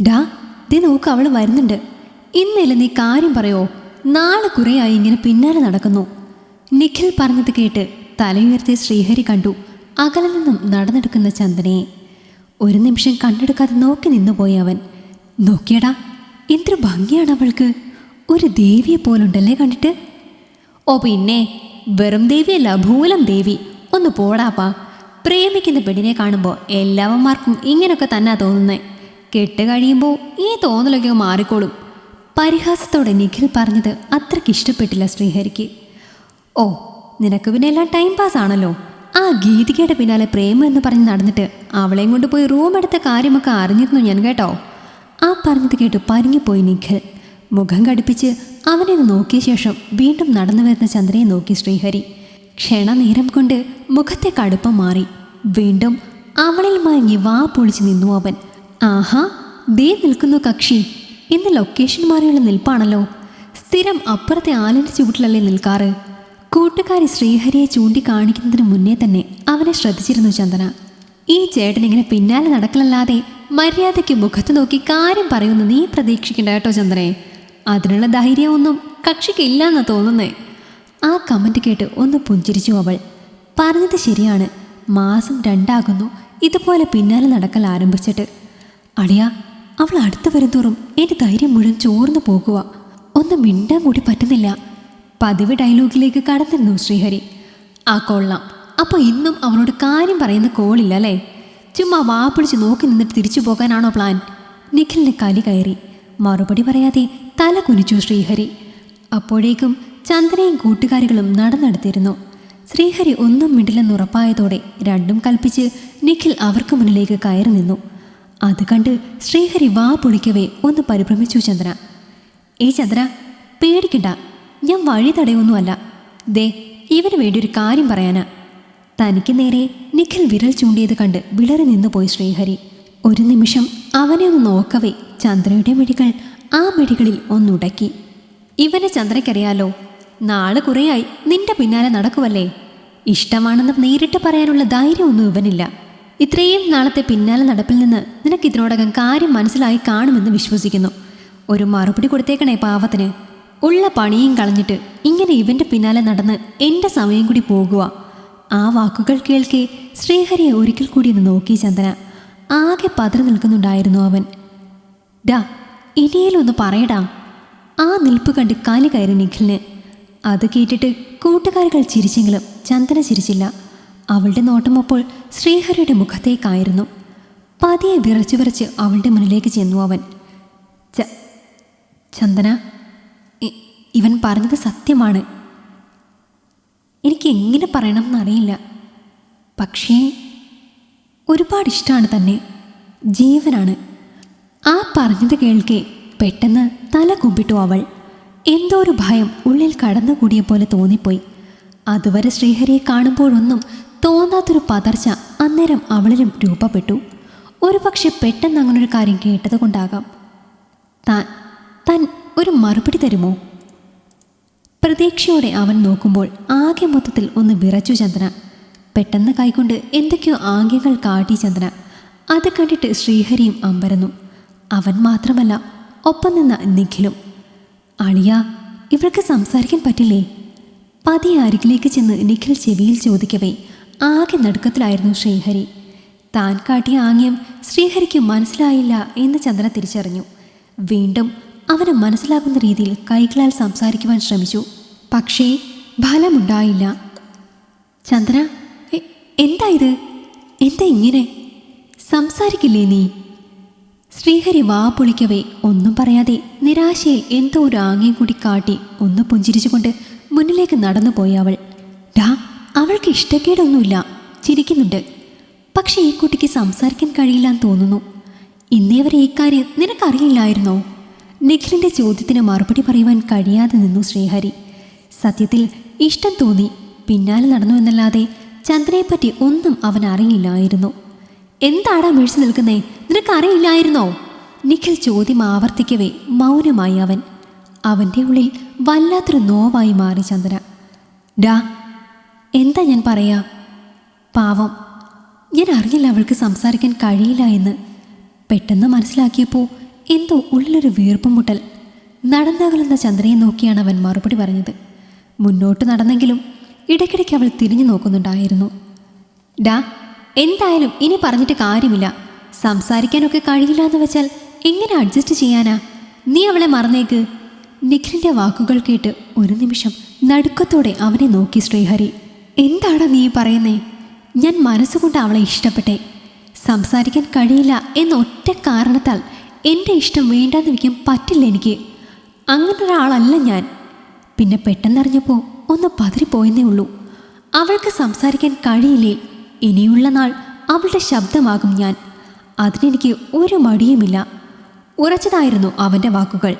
ഡാ ദേ നോക്ക് അവൾ വരുന്നുണ്ട്. ഇന്നലെ നീ കാര്യം പറയോ? നാളെ കുറേയായി ഇങ്ങനെ പിന്നാലെ നടക്കുന്നു. നിഖിൽ പറഞ്ഞത് കേട്ട് തലയുയർത്തി ശ്രീഹരി കണ്ടു. അകലിൽ നിന്നും നടന്നെടുക്കുന്ന ചന്ദനയെ. ഒരു നിമിഷം കണ്ടെടുക്കാതെ നോക്കി നിന്നുപോയി അവൻ. നോക്കിയടാ എന്തൊരു ഭംഗിയാണ് അവൾക്ക്. ഒരു ദേവിയെ പോലുണ്ടല്ലേ കണ്ടിട്ട്? ഓ പിന്നെ വെറും ദേവിയല്ല ഭൂലം ദേവി. ഒന്ന് പോടാപ്പാ. പ്രേമിക്കുന്ന പെണ്ണിനെ കാണുമ്പോൾ എല്ലാവന്മാർക്കും ഇങ്ങനെയൊക്കെ തന്നെ തോന്നുന്നേ. കെട്ട് കഴിയുമ്പോൾ ഈ തോന്നലൊക്കെ മാറിക്കോളും. പരിഹാസത്തോടെ നിഖിൽ പറഞ്ഞത് അത്രയ്ക്ക് ഇഷ്ടപ്പെട്ടില്ല ശ്രീഹരിക്ക്. ഓ നിനക്ക് പിന്നെ എല്ലാം ടൈം പാസ് ആണല്ലോ. ആ ഗീതികയുടെ പിന്നാലെ പ്രേമം എന്ന് പറഞ്ഞ് നടന്നിട്ട് അവളെയും കൊണ്ട് പോയി റൂം എടുത്ത കാര്യമൊക്കെ അറിഞ്ഞിരുന്നു ഞാൻ കേട്ടോ. ആ പറഞ്ഞത് കേട്ട് പരിങ്ങിപ്പോയി നിഖിൽ. മുഖം കടുപ്പിച്ച് അവനെ നോക്കിയ ശേഷം വീണ്ടും നടന്നു വരുന്ന ചന്ദ്രയെ നോക്കി ശ്രീഹരി. ക്ഷണനേരം കൊണ്ട് മുഖത്തെ കടുപ്പം മാറി. വീണ്ടും അവളിൽ മയങ്ങി വാ പൊളിച്ച് നിന്നു അവൻ. ആഹാ ദേ നിൽക്കുന്നു കക്ഷി. ഇന്ന് ലൊക്കേഷൻ മാറിയുള്ള നിൽപ്പാണല്ലോ. സ്ഥിരം അപ്പുറത്തെ ആലിന്റെ ചുവട്ടിലല്ലേ നിൽക്കാറ്. കൂട്ടുകാരി ശ്രീഹരിയെ ചൂണ്ടിക്കാണിക്കുന്നതിന് മുന്നേ തന്നെ അവനെ ശ്രദ്ധിച്ചിരുന്നു ചന്ദന. ഈ ചേട്ടൻ ഇങ്ങനെ പിന്നാലെ നടക്കലല്ലാതെ മര്യാദയ്ക്ക് മുഖത്ത് നോക്കി കാര്യം പറയുമെന്ന് നീ പ്രതീക്ഷിക്കണ്ട കേട്ടോ ചന്ദ്രനെ അതിനുള്ള ധൈര്യമൊന്നും കക്ഷിക്കില്ലെന്നാ തോന്നുന്നേ. ആ കമന്റ് കേട്ട് ഒന്ന് പുഞ്ചിരിച്ചു അവൾ. പറഞ്ഞത് ശരിയാണ്. മാസം രണ്ടാകുന്നു. ഇതുപോലെ പിന്നാലെ നടക്കൽ ആരംഭിച്ചിട്ട് അളിയ അവൾ അടുത്ത് വരുന്തോറും എന്റെ ധൈര്യം മുഴുവൻ ചോർന്നു പോകുക ഒന്ന് മിണ്ടാൻ കൂടി പറ്റുന്നില്ല. പതിവ് ഡയലോഗിലേക്ക് കടന്നിരുന്നു ശ്രീഹരി. ആ കൊള്ളാം. അപ്പോൾ ഇന്നും അവളോട് കാര്യം പറയുന്ന കോളില്ല അല്ലേ? ചുമ്മാ വാ പിടിച്ച് നോക്കി നിന്നിട്ട് തിരിച്ചു പോകാനാണോ പ്ലാൻ? നിഖിലിന് കലി കയറി. മറുപടി പറയാതെ തല കുനിച്ചു ശ്രീഹരി. അപ്പോഴേക്കും ചന്ദനയും കൂട്ടുകാരികളും നടന്നെടുത്തിരുന്നു. ശ്രീഹരി ഒന്നും മിണ്ടില്ലെന്ന് ഉറപ്പായതോടെ രണ്ടും കൽപ്പിച്ച് നിഖിൽ അവർക്ക് മുന്നിലേക്ക് കയറി നിന്നു. അത് കണ്ട് ശ്രീഹരി വാ പൊളിക്കവേ ഒന്ന് പരിഭ്രമിച്ചു ചന്ദ്ര. ഏ ചന്ദ്ര പേടിക്കണ്ട. ഞാൻ വഴി തടയൊന്നുമല്ല ദേ ഇവന് വേണ്ടി ഒരു കാര്യം പറയാനാ. തനിക്ക് നേരെ നിഖിൽ വിരൽ ചൂണ്ടിയത് കണ്ട് വിളറി നിന്നുപോയി ശ്രീഹരി. ഒരു നിമിഷം അവനെ ഒന്ന് നോക്കവേ ചന്ദ്രയുടെ മിഴികൾ ആ മിഴികളിൽ ഒന്നുടക്കി. ഇവനെ ചന്ദ്രയ്ക്കറിയാലോ? നാളെ കുറേയായി നിന്റെ പിന്നാലെ നടക്കുവല്ലേ? ഇഷ്ടമാണെന്ന് നേരിട്ട് പറയാനുള്ള ധൈര്യമൊന്നും ഇവനില്ല. ഇത്രയും നാളത്തെ പിന്നാലെ നടപ്പിൽ നിന്ന് നിനക്ക് ഇതിനോടകം കാര്യം മനസ്സിലായി കാണുമെന്ന് വിശ്വസിക്കുന്നു. ഒരു മറുപടി കൊടുത്തേക്കണേ പാവത്തിന്. ഉള്ള പണിയും കളഞ്ഞിട്ട് ഇങ്ങനെ ഇവന്റെ പിന്നാലെ നടന്ന് എന്റെ സമയം കൂടി പോകുക ആ വാക്കുകൾ കേൾക്കെ ശ്രീഹരിയെ ഒരിക്കൽ കൂടി ഒന്ന് നോക്കി ചന്ദന. ആകെ പതറി നിൽക്കുന്നുണ്ടായിരുന്നു അവൻ. ഡാ ഒന്ന് പറയടാ. ആ നിൽപ്പ് കണ്ട് കാലി കയറി നിഖിലിന്. അത് കേട്ടിട്ട് കൂട്ടുകാരികൾ ചിരിച്ചെങ്കിലും ചന്ദന ചിരിച്ചില്ല. അവളുടെ നോട്ടമപ്പോൾ ശ്രീഹരിയുടെ മുഖത്തേക്കായിരുന്നു. പതിയെ വിറച്ചു വിറച്ച് അവളുടെ മുന്നിലേക്ക് ചെന്നു അവൻ. ച ചന്ദന ഇവൻ പറഞ്ഞത് സത്യമാണ്. എനിക്ക് എങ്ങനെ പറയണം എന്നറിയില്ല പക്ഷേ ഒരുപാട് ഇഷ്ടമാണ് തന്നെ. ജീവനാണ്. ആ പറഞ്ഞത് കേൾക്കെ പെട്ടെന്ന് തല കുമ്പിട്ടു അവൾ. എന്തോ ഒരു ഭയം ഉള്ളിൽ കടന്നുകൂടിയ പോലെ തോന്നിപ്പോയി. അതുവരെ ശ്രീഹരിയെ കാണുമ്പോഴൊന്നും തോന്നാത്തൊരു പതർച്ച അന്നേരം അവളിലും രൂപപ്പെട്ടു. ഒരു പക്ഷേ പെട്ടെന്ന് അങ്ങനൊരു കാര്യം കേട്ടതുകൊണ്ടാകാം. താൻ താൻ ഒരു മറുപടി തരുമോ? പ്രതീക്ഷയോടെ അവൻ നോക്കുമ്പോൾ ആകെ മൊത്തത്തിൽ ഒന്ന് വിറച്ചു ചന്ദന. പെട്ടെന്ന് കൈകൊണ്ട് എന്തൊക്കെയോ ആംഗ്യങ്ങൾ കാട്ടി ചന്ദ്ര അത് കണ്ടിട്ട് ശ്രീഹരിയും അമ്പരന്നു. അവൻ മാത്രമല്ല ഒപ്പം നിന്ന നിഖിലും. അളിയ ഇവർക്ക് സംസാരിക്കാൻ പറ്റില്ലേ? പതി അരികിലേക്ക് ചെന്ന് നിഖിൽ ചെവിയിൽ ചോദിക്കവേ ആകെ നടുക്കത്തിലായിരുന്നു ശ്രീഹരി. താൻ കാട്ടിയ ആംഗ്യം ശ്രീഹരിക്ക് മനസ്സിലായില്ല എന്ന് ചന്ദ്ര തിരിച്ചറിഞ്ഞു. വീണ്ടും അവന് മനസ്സിലാകുന്ന രീതിയിൽ കൈകളാൽ സംസാരിക്കുവാൻ ശ്രമിച്ചു. പക്ഷേ ഫലമുണ്ടായില്ല. ചന്ദ്ര എന്താ ഇത്? എന്താ ഇങ്ങനെ? സംസാരിക്കില്ലേ നീ? ശ്രീഹരി വാ പൊളിക്കവേ ഒന്നും പറയാതെ നിരാശയിൽ എന്തോ ഒരു ആംഗ്യം കൂടി കാട്ടി ഒന്ന് പുഞ്ചിരിച്ചുകൊണ്ട് മുന്നിലേക്ക് നടന്നു പോയി അവൾ. അവൾക്ക് ഇഷ്ടക്കേടൊന്നുമില്ല. ചിരിക്കുന്നുണ്ട്. പക്ഷേ ഈ കുട്ടിക്ക് സംസാരിക്കാൻ കഴിയില്ല എന്ന് തോന്നുന്നു. ഇന്നേ വരെ ഈ കാര്യം നിനക്കറിയില്ലായിരുന്നോ? നിഖിലിന്റെ ചോദ്യത്തിന് മറുപടി പറയുവാൻ കഴിയാതെ നിന്നു ശ്രീഹരി. സത്യത്തിൽ ഇഷ്ടം തോന്നി. പിന്നാലെ നടന്നു എന്നല്ലാതെ ചന്ദ്രനെപ്പറ്റി ഒന്നും അവൻ അറിയില്ലായിരുന്നു. എന്താടാ മേടിച്ചു നിൽക്കുന്നേ? നിനക്കറിയില്ലായിരുന്നോ? നിഖിൽ ചോദ്യം ആവർത്തിക്കവേ മൗനമായി അവൻ. അവന്റെ ഉള്ളിൽ വല്ലാത്തൊരു നോവായി മാറി ചന്ദ്ര. ഡാ എന്താ ഞാൻ പറയാ? പാവം ഞാൻ അറിയില്ല അവൾക്ക് സംസാരിക്കാൻ കഴിയില്ല എന്ന്. പെട്ടെന്ന് മനസ്സിലാക്കിയപ്പോൾ എന്തോ ഉള്ളൊരു വീർപ്പും മുട്ടൽ. നടന്നകലുന്ന ചന്ദ്രയെ നോക്കിയാണ് അവൻ മറുപടി പറഞ്ഞത്. മുന്നോട്ട് നടന്നെങ്കിലും ഇടയ്ക്കിടയ്ക്ക് അവൾ തിരിഞ്ഞു നോക്കുന്നുണ്ടായിരുന്നു. ഡാ എന്തായാലും ഇനി പറഞ്ഞിട്ട് കാര്യമില്ല. സംസാരിക്കാനൊക്കെ കഴിയില്ല എന്ന് വെച്ചാൽ എങ്ങനെ അഡ്ജസ്റ്റ് ചെയ്യാനാ? നീ അവളെ മറന്നേക്ക്. നിഖിലിന്റെ വാക്കുകൾ കേട്ട് ഒരു നിമിഷം നടുക്കത്തോടെ അവനെ നോക്കി ശ്രീഹരി. എന്താണ് നീ പറയുന്നേ? ഞാൻ മനസ്സുകൊണ്ട് അവളെ ഇഷ്ടപ്പെട്ടെ. സംസാരിക്കാൻ കഴിയില്ല എന്ന ഒറ്റ കാരണത്താൽ എന്റെ ഇഷ്ടം വേണ്ടാന്ന് വയ്ക്കാൻ പറ്റില്ല എനിക്ക്. അങ്ങനെ ഒരാളല്ല ഞാൻ. പിന്നെ പെട്ടെന്നറിഞ്ഞപ്പോൾ ഒന്ന് പതറിപ്പോയെന്നേ ഉള്ളൂ. അവൾക്ക് സംസാരിക്കാൻ കഴിയില്ലേ? ഇനിയുള്ള നാൾ അവളുടെ ശബ്ദമാകും ഞാൻ. അതിനെനിക്ക് ഒരു മടിയുമില്ല. ഉറച്ചതായിരുന്നു അവന്റെ വാക്കുകൾ.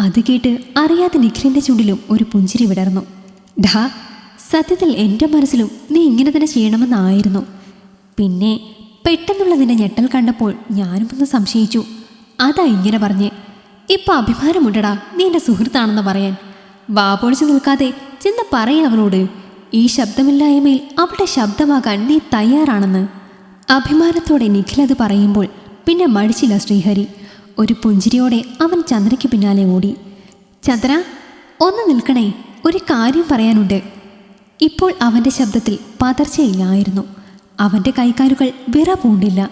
അത് കേട്ട് അറിയാതെ നിഖിലിന്റെ ചുണ്ടിലും ഒരു പുഞ്ചിരി വിടർന്നു. ഡാ സത്യത്തിൽ എന്റെ മനസ്സിലും നീ ഇങ്ങനെ തന്നെ ചെയ്യണമെന്നായിരുന്നു. പിന്നെ പെട്ടെന്നുള്ള നിന്റെ ഞെട്ടൽ കണ്ടപ്പോൾ ഞാനും ഒന്ന് സംശയിച്ചു. അതാ ഇങ്ങനെ പറഞ്ഞ് ഇപ്പം അഭിമാനമുണ്ടടാ നീ എന്റെ സുഹൃത്താണെന്ന് പറയാൻ. വാപൊളിച്ചു നിൽക്കാതെ ചെന്ന് പറയും അവളോട്. ഈ ശബ്ദമില്ലായ്മയിൽ അവളുടെ ശബ്ദമാകാൻ നീ തയ്യാറാണെന്ന്. അഭിമാനത്തോടെ നിഖിലത് പറയുമ്പോൾ പിന്നെ മടിച്ചില്ല ശ്രീഹരി. ഒരു പുഞ്ചിരിയോടെ അവൻ ചന്ദ്രയ്ക്ക് പിന്നാലെ ഓടി. ചന്ദ്ര ഒന്ന് നിൽക്കണേ ഒരു കാര്യം പറയാനുണ്ട്. ഇപ്പോൾ അവന്റെ ശബ്ദത്തിൽ പതർച്ചയില്ലായിരുന്നു. അവന്റെ കൈകാലുകൾ വിറ പൂണ്ടില്ല.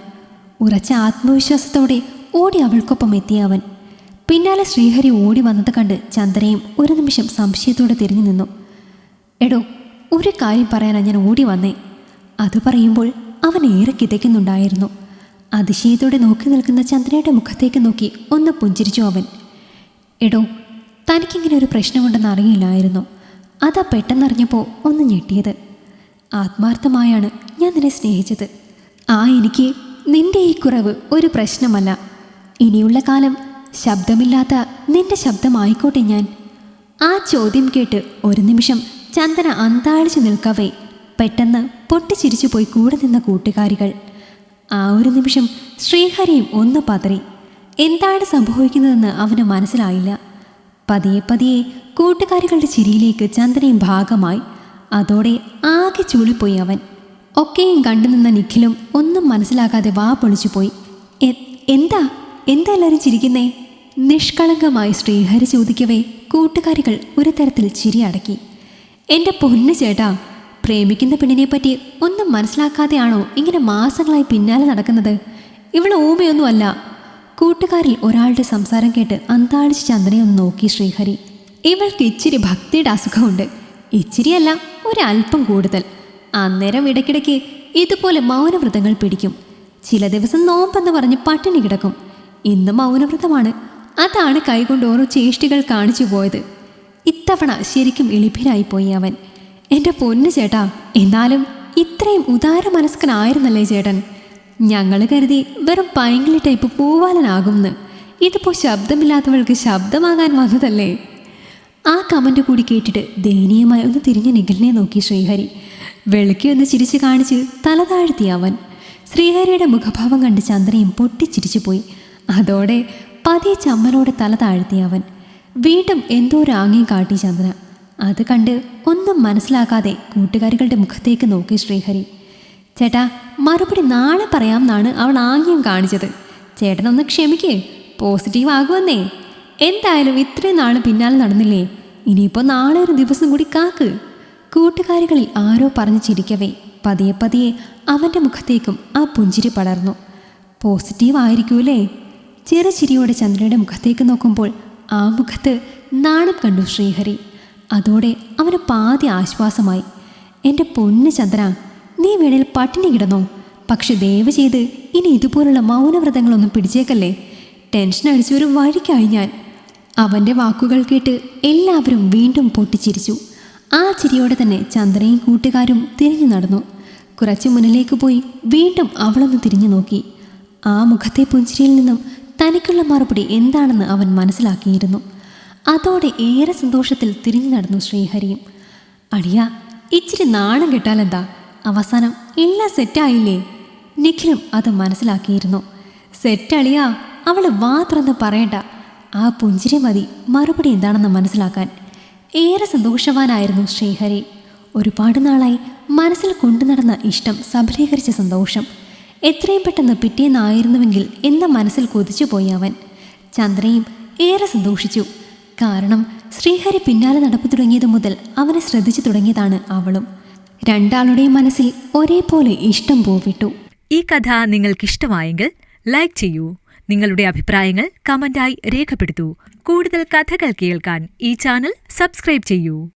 ഉറച്ച ആത്മവിശ്വാസത്തോടെ ഓടി അവൾക്കൊപ്പം എത്തിയ അവൻ. പിന്നാലെ ശ്രീഹരി ഓടി വന്നത് കണ്ട് ചന്ദ്രയും ഒരു നിമിഷം സംശയത്തോടെ തിരിഞ്ഞു നിന്നു. എടോ ഒരു കാര്യം പറയാനാ ഞാൻ ഓടി വന്നേ. അത് പറയുമ്പോൾ അവൻ ഏറെ കിതയ്ക്കുന്നുണ്ടായിരുന്നു. അതിശയത്തോടെ നോക്കി നിൽക്കുന്ന ചന്ദ്രയുടെ മുഖത്തേക്ക് നോക്കി ഒന്ന് പുഞ്ചിരിച്ചു അവൻ. എടോ തനിക്കിങ്ങനെ ഒരു പ്രശ്നമുണ്ടെന്ന് അറിയില്ലായിരുന്നു. അതാ പെട്ടെന്നറിഞ്ഞപ്പോൾ ഒന്ന് ഞെട്ടിയത്. ആത്മാർത്ഥമായാണ് ഞാൻ നിന്നെ സ്നേഹിച്ചത്. ആ എനിക്ക് നിന്റെ ഈ കുറവ് ഒരു പ്രശ്നമല്ല. ഇനിയുള്ള കാലം ശബ്ദമില്ലാത്ത നിന്റെ ശബ്ദമായിക്കോട്ടെ ഞാൻ. ആ ചോദ്യം കേട്ട് ഒരു നിമിഷം ചന്ദന അന്താളിച്ചു നിൽക്കവേ. പെട്ടെന്ന് പൊട്ടിച്ചിരിച്ചു പോയി കൂടെ നിന്ന കൂട്ടുകാരികൾ. ആ ഒരു നിമിഷം ശ്രീഹരിയും ഒന്ന് പതറി. എന്താണ് സംഭവിക്കുന്നതെന്ന് അവന് മനസ്സിലായില്ല. പതിയെ പതിയെ കൂട്ടുകാരികളുടെ ചിരിയിലേക്ക് ചന്ദനയും ഭാഗമായി. അതോടെ ആകെ ചൂളിപ്പോയി അവൻ. ഒക്കെയും കണ്ടു നിന്ന നിഖിലും ഒന്നും മനസ്സിലാകാതെ വാ പൊളിച്ചു പോയി. എന്താ? എന്താ എല്ലാവരും ചിരിക്കുന്നേ? നിഷ്കളങ്കമായി ശ്രീഹരി ചോദിക്കവേ കൂട്ടുകാരികൾ ഒരു തരത്തിൽ ചിരി അടക്കി. എന്റെ പൊന്നു ചേട്ടാ പ്രേമിക്കുന്ന പെണ്ണിനെ പറ്റി ഒന്നും മനസ്സിലാക്കാതെയാണോ ഇങ്ങനെ മാസങ്ങളായി പിന്നാലെ നടക്കുന്നത്? ഇവൾ ഊമയൊന്നുമല്ല. കൂട്ടുകാരിൽ ഒരാളുടെ സംസാരം കേട്ട് അന്താളിച്ച് ചന്ദനെ ഒന്ന് നോക്കി ശ്രീഹരി. ഇവൾക്ക് ഇച്ചിരി ഭക്തിയുടെ അസുഖമുണ്ട്. ഇച്ചിരിയല്ല ഒരല്പം കൂടുതൽ. അന്നേരം ഇടയ്ക്കിടയ്ക്ക് ഇതുപോലെ മൗനവ്രതങ്ങൾ പിടിക്കും. ചില ദിവസം നോമ്പെന്ന് പറഞ്ഞ് പട്ടിണി കിടക്കും. ഇന്ന് മൗനവ്രതമാണ്. അതാണ് കൈകൊണ്ട് ഓരോ ചേഷ്ടികൾ കാണിച്ചു പോയത്. ഇത്തവണ ശരിക്കും എളിഭനായിപ്പോയി അവൻ. എന്റെ പൊന്നു ചേട്ടാ എന്നാലും ഇത്രയും ഉദാര മനസ്കനായിരുന്നല്ലേ ചേട്ടൻ? ഞങ്ങൾ കരുതി വെറും പൈങ്കിളി ടൈപ്പ് പൂവാലനാകുമെന്ന് ഇതിപ്പോൾ ശബ്ദമില്ലാത്തവൾക്ക് ശബ്ദമാകാൻ വന്നതല്ലേ? ആ കമന്റ് കൂടി കേട്ടിട്ട് ദയനീയമായി ഒന്ന് തിരിഞ്ഞ് നിഖിലിനെ നോക്കി ശ്രീഹരി. വെളുക്കി ഒന്ന് ചിരിച്ചു കാണിച്ച് തല താഴ്ത്തി അവൻ. ശ്രീഹരിയുടെ മുഖഭാവം കണ്ട് ചന്ദ്രയും പൊട്ടിച്ചിരിച്ചു പോയി. അതോടെ പതിയെ ചമ്മലോടെ തല താഴ്ത്തി അവൻ. വീണ്ടും എന്തോ ആംഗ്യം കാട്ടി ചന്ദ്ര. അത് കണ്ട് ഒന്നും മനസ്സിലാക്കാതെ കൂട്ടുകാരികളുടെ മുഖത്തേക്ക് നോക്കി ശ്രീഹരി. ചേട്ടാ മറുപടി നാളെ പറയാമെന്നാണ് അവൾ ആംഗ്യം കാണിച്ചത്. ചേട്ടനൊന്ന് ക്ഷമിക്കേ പോസിറ്റീവ് ആകുമെന്നേ. എന്തായാലും ഇത്രയും നാൾ പിന്നാലെ നടന്നില്ലേ? ഇനിയിപ്പോൾ നാളെ ഒരു ദിവസം കൂടി കാക്ക്. കൂട്ടുകാരികളിൽ ആരോ പറഞ്ഞു ചിരിക്കവേ. പതിയെ പതിയെ അവന്റെ മുഖത്തേക്കും ആ പുഞ്ചിരി പടർന്നു. പോസിറ്റീവ് ആയിരിക്കൂലേ? ചെറു ചിരിയോടെ ചന്ദ്രയുടെ മുഖത്തേക്ക് നോക്കുമ്പോൾ ആ മുഖത്ത് നാണം കണ്ടു ശ്രീഹരി. അതോടെ അവന് പാതി ആശ്വാസമായി. എന്റെ പൊന്ന് ചന്ദ്ര നീ വേണേൽ പട്ടിണി കിടന്നോ? പക്ഷെ ദയവ് ചെയ്ത് ഇനി ഇതുപോലുള്ള മൗനവ്രതങ്ങളൊന്നും പിടിച്ചേക്കല്ലേ? ടെൻഷൻ അടിച്ചൊരു വഴിക്കായി ഞാൻ. അവന്റെ വാക്കുകൾ കേട്ട് എല്ലാവരും വീണ്ടും പൊട്ടിച്ചിരിച്ചു. ആ ചിരിയോടെ തന്നെ ചന്ദ്രയും കൂട്ടുകാരും തിരിഞ്ഞു നടന്നു. കുറച്ച് മുന്നിലേക്ക് പോയി വീണ്ടും അവളൊന്ന് തിരിഞ്ഞു നോക്കി. ആ മുഖത്തെ പുഞ്ചിരിയിൽ നിന്നും തനിക്കുള്ള മറുപടി എന്താണെന്ന് അവൻ മനസ്സിലാക്കിയിരുന്നു. അതോടെ ഏറെ സന്തോഷത്തിൽ തിരിഞ്ഞു നടന്നു ശ്രീഹരിയും. അടിയ ഇച്ചിരി നാണം കെട്ടാലെന്താ? അവസാനം എല്ലാം സെറ്റായില്ലേ? നിഖിലും അത് മനസ്സിലാക്കിയിരുന്നു. സെറ്റളിയാ അവൾ വാ തുറന്ന് പറയണ്ട. ആ പുഞ്ചിരി മതി മറുപടി എന്താണെന്ന് മനസ്സിലാക്കാൻ. ഏറെ സന്തോഷവാനായിരുന്നു ശ്രീഹരി. ഒരുപാട് നാളായി മനസ്സിൽ കൊണ്ടു നടന്ന ഇഷ്ടം സഫലീകരിച്ച സന്തോഷം. എത്രയും പെട്ടെന്ന് പിറ്റേന്നായിരുന്നുവെങ്കിൽ എന്ന മനസ്സിൽ കൊതിച്ചുപോയി അവൻ. ചന്ദ്രയും ഏറെ സന്തോഷിച്ചു. കാരണം ശ്രീഹരി പിന്നാലെ നടപ്പ് തുടങ്ങിയത് മുതൽ അവനെ ശ്രദ്ധിച്ചു തുടങ്ങിയതാണ് അവളും. രണ്ടാളുടെയും മനസ്സിൽ ഒരേപോലെ ഇഷ്ടം പോവിട്ടു. ഈ കഥ നിങ്ങൾക്കിഷ്ടമായെങ്കിൽ ലൈക്ക് ചെയ്യൂ. നിങ്ങളുടെ അഭിപ്രായങ്ങൾ കമന്റായി രേഖപ്പെടുത്തൂ. കൂടുതൽ കഥകൾ കേൾക്കാൻ ഈ ചാനൽ സബ്സ്ക്രൈബ് ചെയ്യൂ.